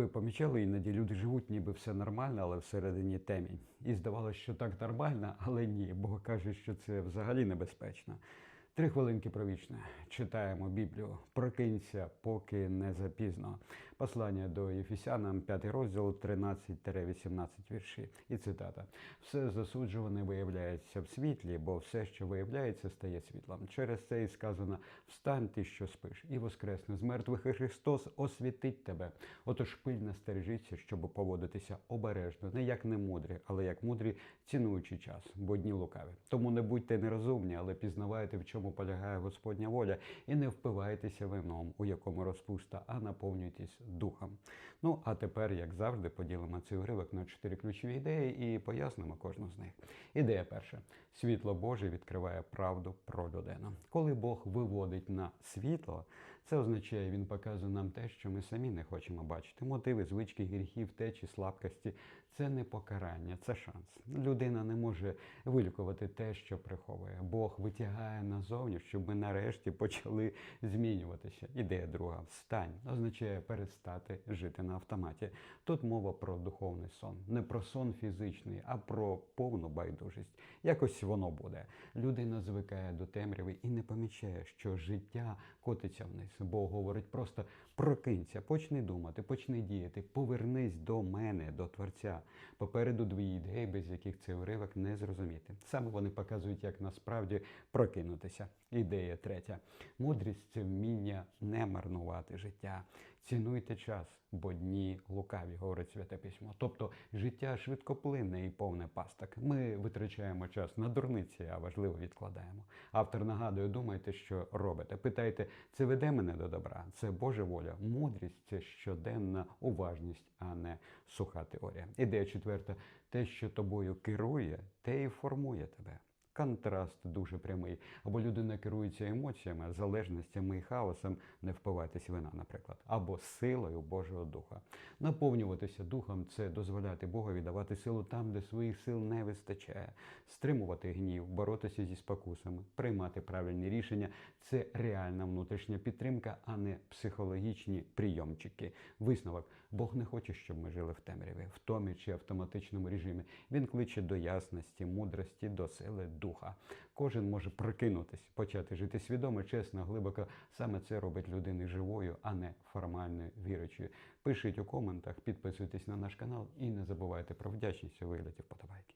Ви помічали, іноді люди живуть, ніби все нормально, але всередині темінь. І здавалося, що так нормально, але ні, Бог каже, що це взагалі небезпечно. Три хвилинки про вічне. Читаємо Біблію. Прокинься, поки не запізно. Послання до Єфесянам, 5 розділ, 13-18 вірші. І цитата: все засуджуване виявляється в світлі, бо все, що виявляється, стає світлом. Через це і сказано: встань ти, що спиш, і воскресне з мертвих, і Христос освітить тебе. Отож пильно стережіться, щоб поводитися обережно, не як немудрі, але як мудрі, цінуючи час, бо дні лукаві. Тому не будьте нерозумні, але пізнавайте, в чому полягає Господня воля, і не впивайтеся вином, у якому розпуста, а наповнюйтесь духом. Ну а тепер, як завжди, поділимо цей уривок на чотири ключові ідеї і пояснимо кожну з них. Ідея перша: світло Боже відкриває правду про людину. Коли Бог виводить на світло, це означає, він показує нам те, що ми самі не хочемо бачити. Мотиви, звички, гріхи, втечі, слабкості це не покарання, це шанс. Людина не може вилікувати те, що приховує. Бог витягає назовні, щоб ми нарешті почали змінюватися. Ідея друга встань означає перестати жити на автоматі. Тут мова про духовний сон, не про сон фізичний, а про повну байдужість. Якось воно буде. Людина звикає до темряви і не помічає, що життя котиться вниз. Бог говорить просто прокинься, почни думати, почни діяти, повернись до мене, до Творця. Попереду дві ідеї, без яких цей уривок не зрозуміти. Саме вони показують, як насправді прокинутися. Ідея третя. Мудрість це вміння не марнувати життя. Цінуйте час, бо дні лукаві, говорить святе письмо. Тобто життя швидкоплинне і повне пасток. Ми витрачаємо час на дурниці, а важливо відкладаємо. Автор нагадує, думайте, що робите. Питайте, це веде мене до добра, це Божа воля. Мудрість це щоденна уважність, а не суха теорія. Ідея четверта: те, що тобою керує, те і формує тебе. Контраст дуже прямий. Або людина керується емоціями, залежностями і хаосом, не впивайтесь вина, наприклад, або силою Божого Духа. Наповнюватися духом це дозволяти Богові давати силу там, де своїх сил не вистачає, стримувати гнів, боротися зі спокусами, приймати правильні рішення це реальна внутрішня підтримка, а не психологічні прийомчики. Висновок Бог не хоче, щоб ми жили в темряві, в томі чи автоматичному режимі. Він кличе до ясності, мудрості, до сили духа. Кожен може прокинутись, почати жити свідомо, чесно, глибоко. Саме це робить людини живою, а не формальною віручою. Пишіть у коментах, підписуйтесь на наш канал і не забувайте про вдячність у вигляді вподобайки.